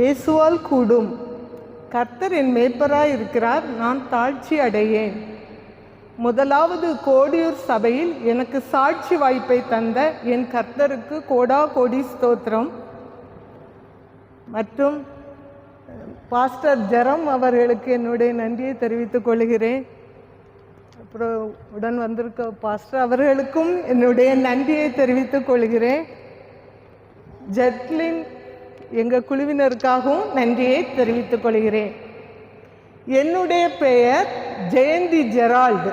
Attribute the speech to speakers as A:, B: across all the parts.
A: இயேசுவால் கூடும். கர்த்தர் என் மேய்ப்பராய் இருக்கிறார் நான் தாழ்ச்சி அடையேன். முதலாவது கோடியூர் சபையில் எனக்கு சாட்சி வாய்ப்பை தந்த என் கர்த்தருக்கு கோடா கோடி ஸ்தோத்திரம். மற்றும் பாஸ்டர் ஜெரம் அவர்களுக்கு என்னுடைய நன்றியை தெரிவித்துக் கொள்கிறேன். அப்புறம் உடன் வந்திருக்க பாஸ்டர் அவர்களுக்கும் என்னுடைய நன்றியை தெரிவித்துக் கொள்கிறேன். ஜெட்லின் எங்கள் குழுவினருக்காகவும் நன்றியை தெரிவித்துக் கொள்கிறேன். என்னுடைய பெயர் ஜெயந்தி ஜெரால்டு.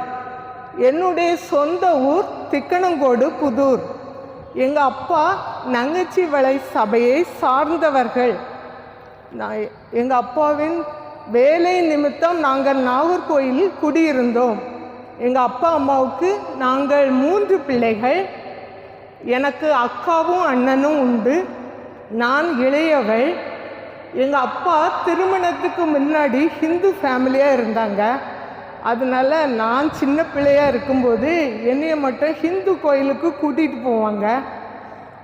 A: என்னுடைய சொந்த ஊர் திக்கணங்கோடு புதூர். எங்கள் அப்பா நங்கச்சி வளை சபையை சார்ந்தவர்கள். நான் எங்கள் அப்பாவின் வேலை நிமித்தம் நாங்கள் நாகர்கோயிலில் குடியிருந்தோம். எங்கள் அப்பா அம்மாவுக்கு நாங்கள் மூன்று பிள்ளைகள். எனக்கு அக்காவும் அண்ணனும் உண்டு. நான் இளையவள். எங்கள் அப்பா திருமணத்துக்கு முன்னாடி ஹிந்து ஃபேமிலியாக இருந்தாங்க. அதனால நான் சின்ன பிள்ளையாக இருக்கும்போது என்னைய மட்டும் ஹிந்து கோயிலுக்கு கூட்டிகிட்டு போவாங்க.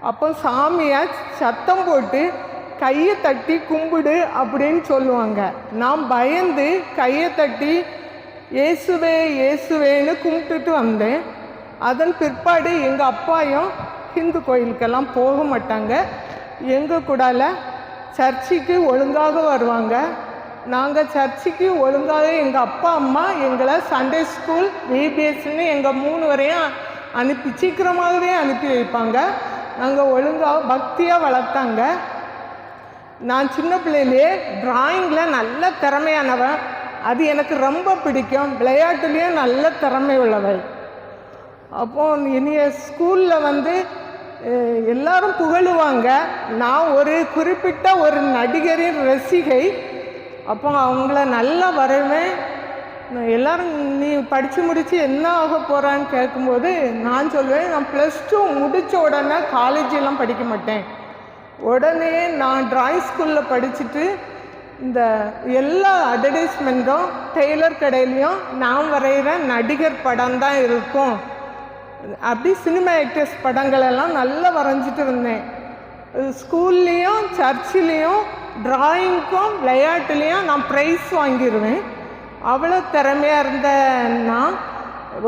A: அப்போ சாமியை சத்தம் போட்டு கையை தட்டி கும்பிடு அப்படின்னு சொல்லுவாங்க. நான் பயந்து கையை தட்டி இயேசுவே இயேசுவேன்னு கும்பிட்டுட்டு வந்தேன். அதன் பிற்பாடு எங்கள் அப்பாயும் ஹிந்து கோயிலுக்கெல்லாம் போக மாட்டாங்க. எங்கள் கூடால? சர்ச்சுக்கு ஒழுங்காக வருவாங்க. நாங்கள் சர்ச்சுக்கு ஒழுங்காக எங்கள் அப்பா அம்மா எங்களை சண்டே ஸ்கூல் விபிஎஸ்ன்னு எங்கள் மூணு வரையும் அனுப்பி சீக்கிரமாகவே அனுப்பி வைப்பாங்க. நாங்கள் ஒழுங்காக பக்தியாக வளர்த்தாங்க. நான் சின்ன பிள்ளையிலே டிராயிங்கில் நல்ல திறமையானவன். அது எனக்கு ரொம்ப பிடிக்கும். விளையாட்டுலேயும் நல்ல திறமை உள்ளவள் அப்போது இனிய ஸ்கூலில் வந்து எல்லாரும் புகழுவாங்க. நான் ஒரு குறிப்பிட்ட ஒரு நடிகரின் ரசிகை. அப்போ அவங்கள நல்லா வரைவேன். எல்லாரும் நீ படித்து முடித்து என்ன ஆக போகிறான்னு கேட்கும்போது நான் சொல்லுவேன் நான் ப்ளஸ் டூ முடித்த உடனே காலேஜெல்லாம் படிக்க மாட்டேன். உடனே நான் ட்ராயிங் ஸ்கூலில் படிச்சுட்டு இந்த எல்லா அட்வர்டைஸ்மெண்ட்டும் டெய்லர் கடையிலையும் நான் வரைகிற நடிகர் படம் தான் இருக்கும். அப்படி சினிமா ஆக்டர்ஸ் படங்களெல்லாம் நல்லா வரைஞ்சிட்டு இருந்தேன். ஸ்கூல்லேயும் சர்ச்சிலையும் டிராயிங்க்கும் விளையாட்டுலேயும் நான் ப்ரைஸ் வாங்கிடுவேன் அவ்வளோ திறமையாக இருந்த நான்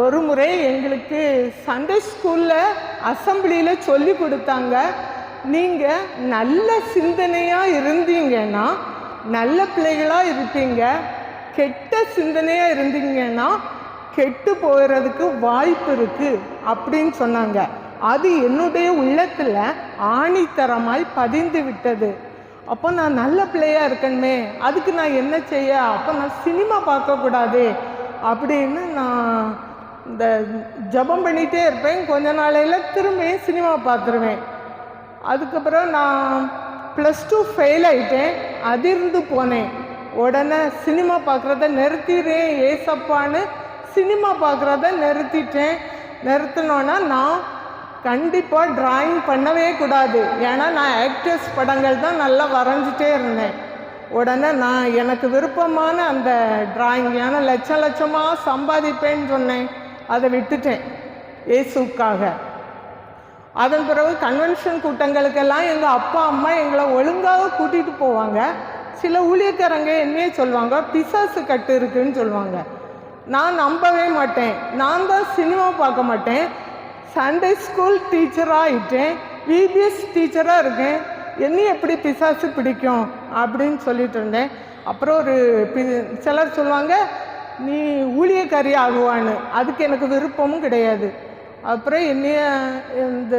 A: ஒரு முறை எங்களுக்கு சண்டே ஸ்கூலில் அசம்பிளியில் சொல்லி கொடுத்தாங்க. நீங்கள் நல்ல சிந்தனையாக இருந்தீங்கன்னா நல்ல பிள்ளைகளாக இருப்பீங்க. கெட்ட சிந்தனையாக இருந்தீங்கன்னா கெட்டு போகிறதுக்கு வாய்ப்பு இருக்குது அப்படின்னு சொன்னாங்க. அது என்னுடைய உள்ளத்தில் ஆணித்தரமாய் பதிந்து விட்டது. அப்போ நான் நல்ல பிள்ளையாக இருக்கணுமே அதுக்கு நான் என்ன செய்ய? அப்போ நான் சினிமா பார்க்கக்கூடாது அப்படின்னு நான் இந்த ஜபம் பண்ணிகிட்டே இருப்பேன். கொஞ்ச நாளையில் திரும்பியும் சினிமா பார்த்துருவேன். அதுக்கப்புறம் நான் ப்ளஸ் டூ ஃபெயில் ஆயிட்டேன். அதிர்ந்து போனேன். உடனே சினிமா பார்க்குறத நிறுத்திடுறேன் ஏசப்பான்னு சினிமா பார்க்குறத நிறுத்திட்டேன். நிறுத்தினோன்னா நான் கண்டிப்பாக ட்ராயிங் பண்ணவே கூடாது. ஏன்னா நான் ஆக்டர்ஸ் படங்கள் தான் நல்லா வரைஞ்சிட்டே இருந்தேன். உடனே நான் எனக்கு விருப்பமான அந்த டிராயிங் ஏன்னா லட்சம் லட்சமாக சம்பாதிப்பேன்னு சொன்னேன். அதை விட்டுட்டேன் ஏசுக்காக அதன் பிறகு கன்வென்ஷன் கூட்டங்களுக்கெல்லாம் எங்கள் அப்பா அம்மா எங்களை ஒழுங்காக கூட்டிகிட்டு போவாங்க. சில ஊழியக்காரங்க என்னையே சொல்லுவாங்க பிசாசு கட்டு இருக்குன்னு சொல்லுவாங்க. நான் நம்பவே மாட்டேன். நான் தான் சினிமா பார்க்க மாட்டேன். சண்டே ஸ்கூல் டீச்சராக ஆகிட்டேன் விபிஎஸ் டீச்சராக இருக்கேன். என்னை எப்படி பிசாசு பிடிக்கும் அப்படின்னு சொல்லிட்டு இருந்தேன். அப்புறம் ஒரு பி சிலர் சொல்லுவாங்க நீ ஊழியக்காரி ஆகுவான்னு. அதுக்கு எனக்கு விருப்பமும் கிடையாது. அப்புறம் என்னைய இந்த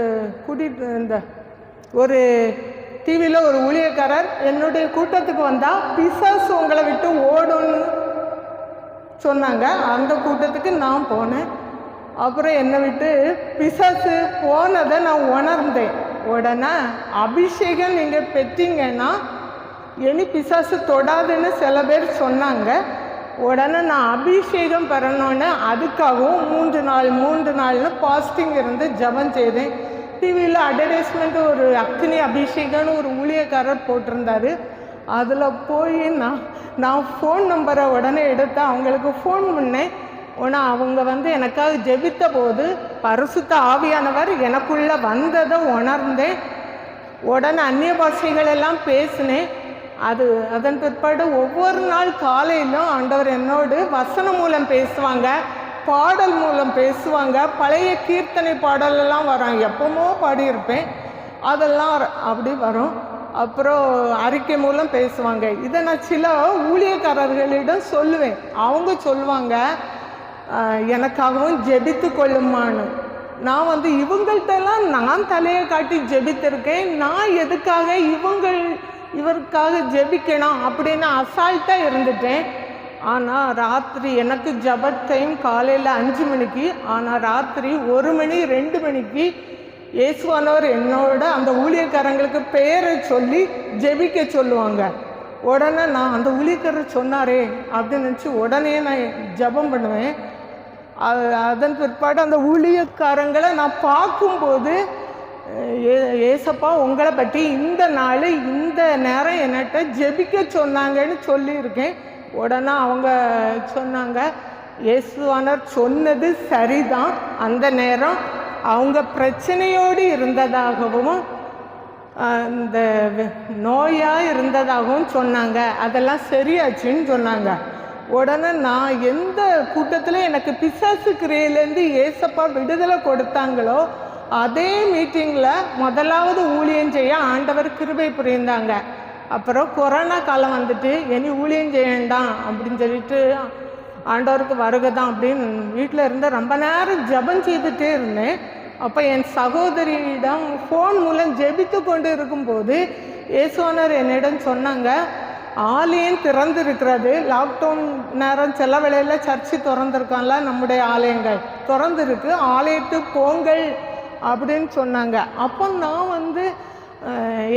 A: கூட்டிட்டு இந்த ஒரு டிவியில் ஒரு ஊழியக்காரர் என்னுடைய கூட்டத்துக்கு வந்தால் பிசாசு உங்களை விட்டு ஓடும்னு சொன்னாங்க. அந்த கூட்டத்துக்கு நான் போனேன். அப்புறம் என்னை விட்டு பிசாசு போனதை நான் உணர்ந்தேன். உடனே அபிஷேகம் நீங்கள் பெற்றீங்கன்னா இனி பிசாசு தொடாதுன்னு சில பேர் சொன்னாங்க. உடனே நான் அபிஷேகம் பெறணுன்னு அதுக்காகவும் மூன்று நாள் மூன்று நாள்னு பாஸ்டிங் இருந்து ஜெபம் செய்தேன். டிவியில் அட்வர்டைஸ்மெண்ட் ஒரு அக்னி அபிஷேகம்னு ஒரு ஊழியக்காரர் போட்டிருந்தாரு. அதில் போய் நான் நான் ஃபோன் நம்பரை உடனே எடுத்து அவங்களுக்கு ஃபோன் பண்ணேன். ஆனால் அவங்க வந்து எனக்காக ஜெபித்த போது பரிசுத்த ஆவியானவர் எனக்குள்ளே வந்ததை உணர்ந்தேன். உடனே அந்நிய பாஷைகள் எல்லாம் பேசினேன். அது அதன் பிற்பாடு ஒவ்வொரு நாள் காலையிலும் ஆண்டவர் என்னோடு வசனம் மூலம் பேசுவாங்க பாடல் மூலம் பேசுவாங்க பழைய கீர்த்தனை பாடலெல்லாம் வரும் எப்பவுமோ பாடியிருப்பேன். அதெல்லாம் அப்படி வரும். அப்புறம் அறிக்கை மூலம் பேசுவாங்க. இதை நான் சில ஊழியக்காரர்களிடம் சொல்லுவேன். அவங்க சொல்லுவாங்க எனக்காகவும் ஜெபித்து கொள்ளுமான்னு. நான் வந்து இவங்கள்ட்டெல்லாம் நான் தலையை காட்டி ஜெபித்திருக்கேன். நான் எதுக்காக இவங்கள் இவருக்காக ஜெபிக்கணும்? அப்படின்னு அசால்ட்டாக இருந்துட்டேன். ஆனால் ராத்திரி எனக்கு ஜப டைம் காலையில் அஞ்சு மணிக்கு ஆனால் ராத்திரி ஒரு மணி ரெண்டு மணிக்கு இயேசுவானவர் என்னோட அந்த ஊழியக்காரங்களுக்கு பெயரை சொல்லி ஜெபிக்க சொல்லுவாங்க. உடனே நான் அந்த ஊழியக்காரர் சொன்னாரே அப்படின்னு நினச்சி உடனே நான் ஜெபம் பண்ணுவேன். அது- அதன் பிற்பாடு அந்த ஊழியக்காரங்களை நான் பார்க்கும்போது ஏ- ஏசப்பா உங்களை பற்றி இந்த நாள் இந்த நேரம் என்னட்ட ஜெபிக்க சொன்னாங்கன்னு சொல்லியிருக்கேன். உடனே அவங்க சொன்னாங்க இயேசுவானர் சொன்னது சரிதான். அந்த நேரம் அவங்க பிரச்சனையோடு இருந்ததாகவும் இந்த நோயாக இருந்ததாகவும் சொன்னாங்க. அதெல்லாம் சரியாச்சுன்னு சொன்னாங்க. உடனே நான் எந்த கூட்டத்தில் எனக்கு பிசாசு கிரையிலேருந்து ஏசப்பா விடுதலை கொடுத்தாங்களோ அதே மீட்டிங்கில் முதலாவது ஊழியம் செய்ய ஆண்டவர் கிருபை புரிந்தாங்க. அப்புறம் கொரோனா காலம் வந்துட்டு இனி ஊழியம் செய்யண்டாம் அப்படின்னு சொல்லிட்டு ஆண்டவருக்கு வருகை தான் அப்படின்னு வீட்டில் இருந்து ரொம்ப நேரம் ஜெபம் செய்துட்டே இருந்தேன். அப்போ என் சகோதரியிடம் ஃபோன் மூலம் ஜெபித்து கொண்டு இருக்கும்போது இயேசுவனர் என்னிடம் சொன்னாங்க ஆலயம் திறந்திருக்கிறது. லாக்டவுன் நேரம் சில வேளையில் சர்ச்சு திறந்துருக்கான்ல நம்முடைய ஆலயங்கள். திறந்துருக்கு ஆலயத்துக்கு போங்கள் அப்படின்னு சொன்னாங்க. அப்போ நான் வந்து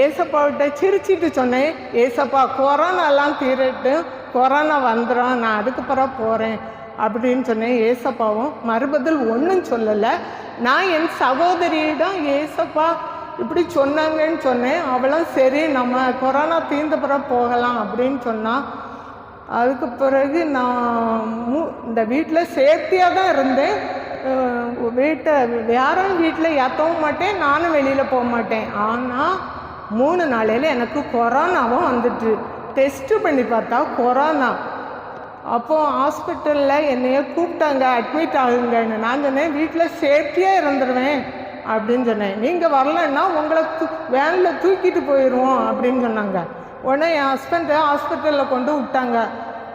A: ஏசப்பாவிட்ட சிரிச்சிட்டு சொன்னேன் ஏசப்பா கொரோனாலாம் தீரட்டும். கொரோனா வந்துடும் நான் அதுக்கு பிறகு போகிறேன் அப்படின்னு சொன்னேன். ஏசப்பாவும் மறுபதில் ஒன்றும் சொல்லலை. நான் என் சகோதரியிடம் ஏசப்பா இப்படி சொன்னாங்கன்னு சொன்னேன். அவளும் சரி நம்ம கொரோனா தீர்ந்த பிறகு போகலாம். அப்படின்னு சொன்னான் அதுக்கு பிறகு நான் மூ இந்த வீட்டில் சேஃப்டியாக தான் இருந்தேன். வீட்டை யாரும் வீட்டில் ஏற்றவும் மாட்டேன் நானும் வெளியில் போக மாட்டேன். ஆனால் மூணு நாளையில் எனக்கு கொரோனாவும் வந்துட்டு. டெஸ்ட்டு பண்ணி பார்த்தா கொரோனா. அப்போ ஹாஸ்பிட்டலில் என்னைய கூப்பிட்டாங்க அட்மிட் ஆகுங்கன்னு. நான் சொன்னேன் வீட்டில் சேஃப்டியாக இருந்துருவேன் அப்படின்னு சொன்னேன். நீங்கள் வரலன்னா உங்களை தூ வேனில் தூக்கிட்டு போயிடுவோம் அப்படின்னு சொன்னாங்க. உடனே என் ஹஸ்பண்டை ஹாஸ்பிட்டலில் கொண்டு விட்டாங்க.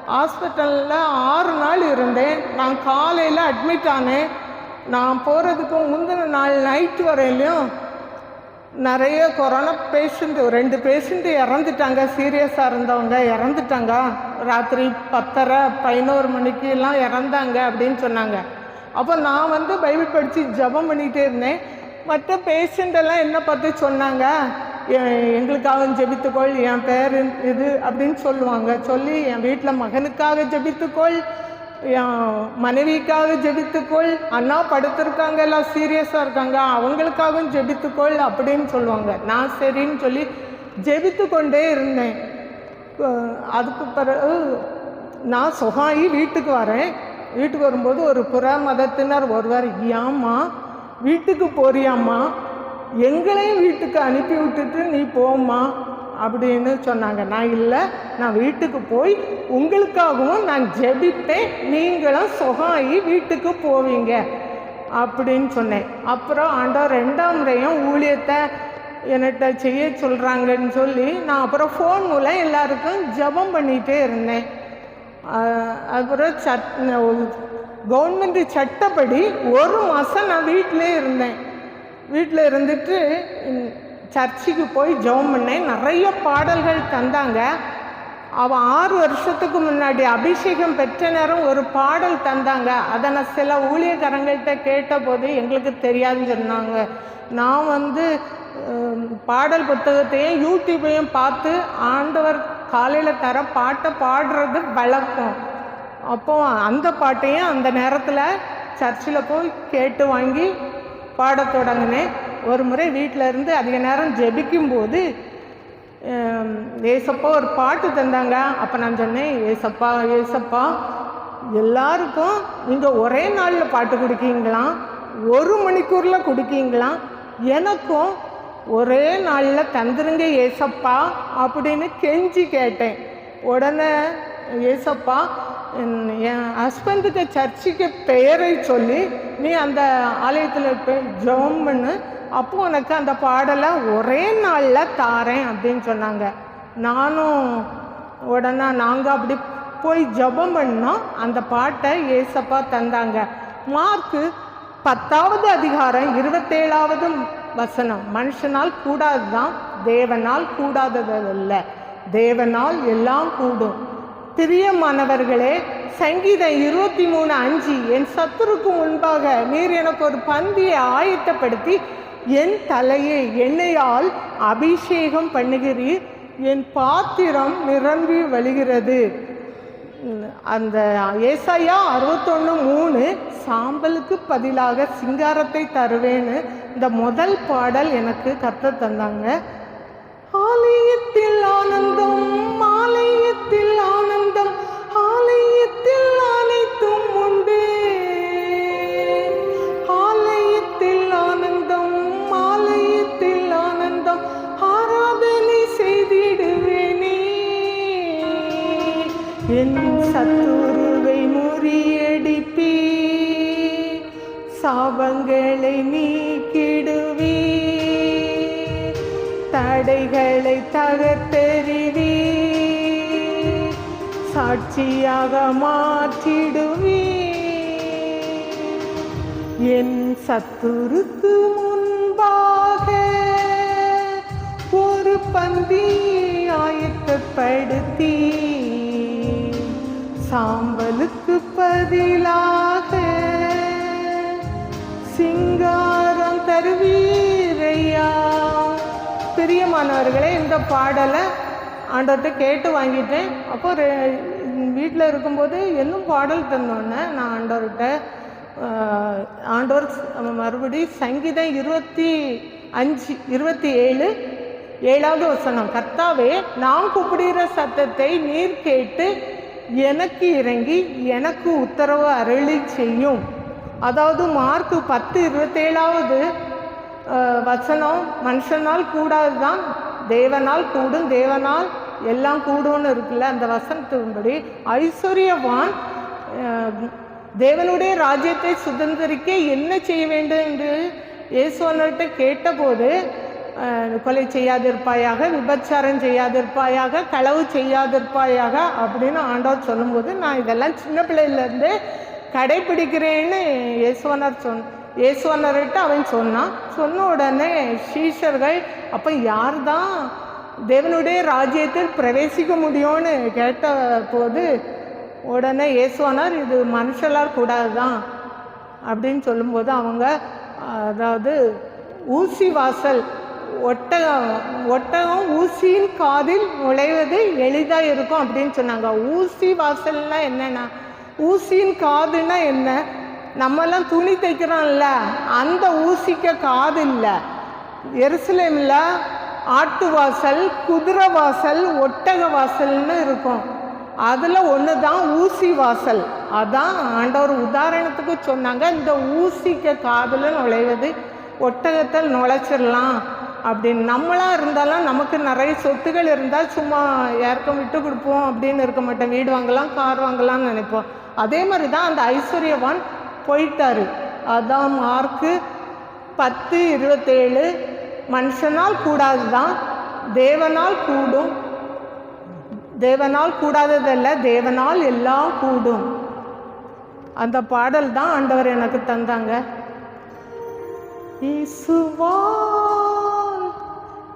A: ஹாஸ்பிட்டலில் ஆறு நாள் இருந்தேன். நான் காலையில் அட்மிட் ஆனேன். நான் போகிறதுக்கு முந்தின நாள் நைட் வரையிலையும் நிறைய கொரோனா பேஷண்ட்டு ரெண்டு பேஷண்ட்டு இறந்துட்டாங்க. சீரியஸாக இருந்தவங்க இறந்துட்டாங்க. ராத்திரி பத்தரை பதினோரு மணிக்கெல்லாம் இறந்தாங்க அப்படின்னு சொன்னாங்க. அப்போ நான் வந்து பைபிள் படித்து ஜெபம் பண்ணிகிட்டே இருந்தேன். மற்ற பேஷண்ட்டெல்லாம் என்ன பார்த்து சொன்னாங்க? எங்களுக்காக ஜெபித்துக்கொள் என் பேர் இது அப்படின்னு சொல்லுவாங்க. சொல்லி என் வீட்டில் மகனுக்காக ஜெபித்துக்கொள் என் மனைவிக்காக ஜெபித்துக்கொள். அண்ணா படுத்திருக்காங்க எல்லாம் சீரியஸாக இருக்காங்க. அவங்களுக்காகவும் ஜெபித்துக்கொள் அப்படின்னு சொல்லுவாங்க. நான் சரின்னு சொல்லி ஜெபித்து கொண்டே இருந்தேன் அதுக்கு பிறகு நான் சுகாயி வீட்டுக்கு வரேன். வீட்டுக்கு வரும்போது ஒரு புற மதத்தினர் ஒருவர் ஏம்மா வீட்டுக்கு போறியாம்மா? எங்களையும் வீட்டுக்கு அனுப்பி விட்டுட்டு நீ போம்மா அப்படின்னு சொன்னாங்க. நான் இல்லை நான் வீட்டுக்கு போய் உங்களுக்காகவும் நான் ஜெபிப்பேன். நீங்களும் சுகாயி வீட்டுக்கு போவீங்க அப்படின்னு சொன்னேன். அப்புறம் ஆண்டவர் ரெண்டாம் முறையும் ஊழியத்தை என்கிட்ட செய்ய சொல்கிறாங்கன்னு சொல்லி நான் அப்புறம் ஃபோன் மூலம் எல்லாருக்கும் ஜெபம் பண்ணிகிட்டே இருந்தேன். அப்புறம் சட் கவர்மெண்ட் சட்டப்படி ஒரு மாதம் நான் வீட்டிலே இருந்தேன். வீட்டில் இருந்துட்டு சர்ச்சுக்கு போய் ஜெபம் பண்ணேன் நிறைய பாடல்கள் தந்தாங்க. அவன் ஆறு வருஷத்துக்கு முன்னாடி அபிஷேகம் பெற்ற நேரம் ஒரு பாடல் தந்தாங்க. அதை நான் சில ஊழியக்காரங்கள்கிட்ட கேட்டபோது எங்களுக்கு தெரியாதுன்னு சொன்னாங்க. நான் வந்து பாடல் புத்தகத்தையும் யூடியூப்பையும் பார்த்து ஆண்டவர் காலையில் தர பாட்டை பாடுறது வழக்கம். அப்போ அந்த பாட்டையும் அந்த நேரத்தில் சர்ச்சில் போய் கேட்டு வாங்கி பாடத் தொடங்கினேன். ஒரு முறை வீட்டில் இருந்து அதிக நேரம் ஜெபிக்கும்போது ஏசப்பா ஒரு பாட்டு தந்தாங்க. அப்போ நான் சொன்னேன் ஏசப்பா ஏசப்பா எல்லாருக்கும் நீங்கள் ஒரே நாளில் பாட்டு கொடுக்கீங்களாம் ஒரு மணிக்கூரில் கொடுக்கீங்களாம் எனக்கும் ஒரே நாளில் தந்துருங்க ஏசப்பா அப்படின்னு கெஞ்சி கேட்டேன். உடனே ஏசப்பா என் என் ஹஸ்பண்டுக்கு சர்ச்சுக்கு பெயரை சொல்லி நீ அந்த ஆலயத்தில் போய் ஜெபம் பண்ணு. அப்போ உனக்கு அந்த பாடலை ஒரே நாளில் தாரேன் அப்படின்னு சொன்னாங்க. நானும் உடனே நாங்கள் அப்படி போய் ஜெபம் பண்ணோம். அந்த பாட்டை ஏசப்பா தந்தாங்க. மார்க்கு பத்தாவது அதிகாரம் இருபத்தேழாவது வசனம். மனுஷனால் கூடாதுதான் தேவனால் கூடாததல்ல தேவனால் எல்லாம் கூடும். பிரியமானவர்களே சங்கீதம் இருபத்தி மூணு அஞ்சு என் சத்துருக்கு முன்பாக நீர் எனக்கு ஒரு பந்தியை ஆயத்தப்படுத்தி என் தலையை எண்ணெயால் அபிஷேகம் பண்ணுகிறீர். என் பாத்திரம் நிரம்பி வழிகிறது. அந்த ஏசாயா அறுபத்தொன்று மூணு சாம்பலுக்கு பதிலாக சிங்காரத்தை தருவேன்னு இந்த முதல் பாடல் எனக்கு கற்று தந்தாங்க. ஆலயத்தில் ஆனந்தம் என் சத்துருவை முறியடிப்பீ சாபங்களை நீக்கிடுவீ தடைகளை தகர்த்தெறிவி சாட்சியாக மாற்றிடுவி என் சத்துருக்கு முன்பாக ஒரு பந்தி ஆயத்தப்படுத்தி சாம்பலுக்கு பதிலாக சிங்காரம் தருவீரையா? பிரியமானவர்களே இந்த பாடலை ஆண்டவர்கிட்ட கேட்டு வாங்கிட்டேன். அப்போ வீட்டில் இருக்கும்போது இன்னும் பாடல் தந்தோன்னே நான் ஆண்டவர்கிட்ட ஆண்டவர் மறுபடியும் சங்கீதம் இருபத்தி அஞ்சு இருபத்தி ஏழு ஏழாவது வசனம். கர்த்தாவே நான் கூப்பிடுகிற சத்தத்தை நீர் கேட்டு எனக்கு இறங்கி எனக்கு உத்தரவு அருளி செய்யும். அதாவது மார்க்கு பத்து இருபத்தேழாவது வசனம் மனுஷனால் கூடாது தான் தேவனால் கூடும் தேவனால் எல்லாம் கூடும்னு இருக்குல்ல அந்த வசனத்தின்படி ஐஸ்வர்யவான் தேவனுடைய ராஜ்யத்தை சுதந்திரிக்க என்ன செய்ய வேண்டும் என்று இயேசுவன்கிட்ட கேட்டபோது கொலை செய்யாதிருப்பாயாக விபச்சாரம் செய்யாதிருப்பாயாக களவு செய்யாதிருப்பாயாக அப்படின்னு ஆண்டவர் சொல்லும்போது நான் இதெல்லாம் சின்ன பிள்ளையிலேருந்து கடைப்பிடிக்கிறேன்னு இயேசுவனர் சொன் இயேசுவனர்கிட்ட அவன் சொன்னான். சொன்ன உடனே சீஷர்கள் அப்போ யார் தான் தேவனுடைய ராஜ்யத்தில் பிரவேசிக்க முடியும்னு கேட்ட போது உடனே இயேசுவனர் இது மனுஷலார் கூடாது தான் அப்படின்னு சொல்லும்போது அவங்க அதாவது ஊசி வாசல் ஒட்டகம் ஒட்டகம் ஊசியின் காதில் நுழைவது எளிதாக இருக்கும் அப்படின்னு சொன்னாங்க. ஊசி வாசல்னா என்னென்னா ஊசியின் காதுன்னா என்ன? நம்மெல்லாம் துணி தைக்கிறோம்ல அந்த ஊசிக்க காது இல்லை. எருசலேமில் ஆட்டு வாசல் குதிரை வாசல் ஒட்டக வாசல்னு இருக்கும். அதில் ஒன்று தான் ஊசி வாசல். அதான் ஆண்டவர் உதாரணத்துக்கு சொன்னாங்க இந்த ஊசிக்க காதில் நுழைவது ஒட்டகத்தில் நுழைச்சிடலாம். அப்படின்னு நம்மளாக இருந்தாலும் நமக்கு நிறைய சொத்துகள் இருந்தால் சும்மா யாருக்கும் விட்டு கொடுப்போம் அப்படின்னு இருக்க மாட்டோம். வீடு வாங்கலாம் கார் வாங்கலாம்னு நினைப்போம். அதே மாதிரி தான் அந்த ஐஸ்வர்யவான் போயிட்டாரு. அதான் மார்க்கு பத்து இருபத்தேழு. மனுஷனால் கூடாது தான் தேவனால் கூடும். தேவனால் கூடாததல்ல தேவனால் எல்லாம் கூடும். அந்த பாடல் தான் ஆண்டவர் எனக்கு தந்தாங்க. இசுவா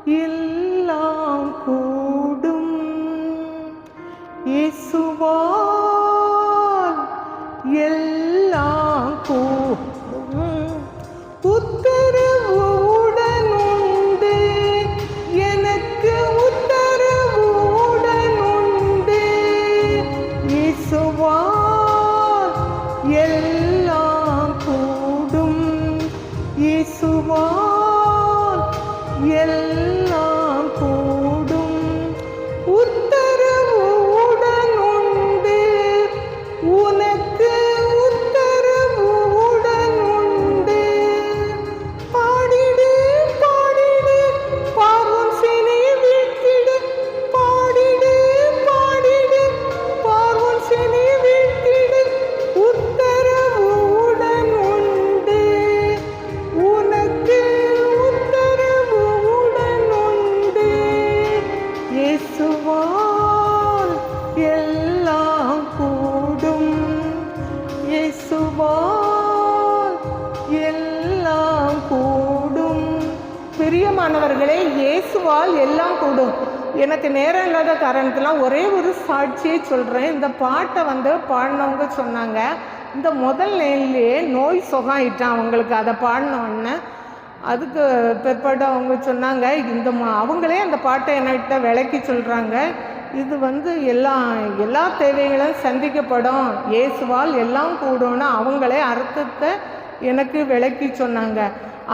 A: எல்லாம் கூடும். இயேசுவால் எல்லாம் கூடும். இயேசுவால் எல்லாம் கூடும். எனக்கு நேரம் இல்லாத காரணத்திலாம் ஒரே ஒரு சாட்சியை சொல்கிறேன் இந்த பாட்டை வந்து பாடினவங்க சொன்னாங்க. இந்த முதல் லைன்லேயே நோய் சுகாயிட்டான் அவங்களுக்கு. அதை பாடின அதுக்கு பிற்பாடு அவங்க சொன்னாங்க இந்த மா அவங்களே அந்த பாட்டை என்கிட்ட விளக்கி சொல்கிறாங்க இது வந்து எல்லா எல்லா தேவைகளும் சந்திக்கப்படும். இயேசுவால் எல்லாம் கூடும்னு அவங்களே அர்த்தத்தை எனக்கு விளக்கி சொன்னாங்க.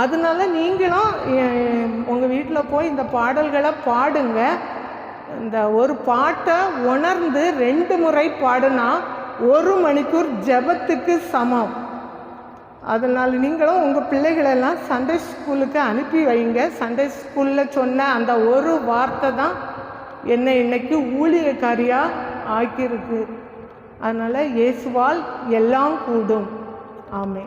A: அதனால நீங்களும் உங்கள் வீட்டில் போய் இந்த பாடல்களை பாடுங்க. இந்த ஒரு பாட்டை உணர்ந்து ரெண்டு முறை பாடுனா ஒரு மணிக்கூர் ஜெபத்துக்கு சமம். அதனால் நீங்களும் உங்கள் பிள்ளைகளெல்லாம் சண்டே ஸ்கூலுக்கு அனுப்பி வைங்க. சண்டே ஸ்கூலில் சொன்ன அந்த ஒரு வார்த்தை தான் என்னை இன்னைக்கு ஊழியக்காரியாக ஆக்கியிருக்கு. அதனால் இயேசுவால் எல்லாம் கூடும். ஆமே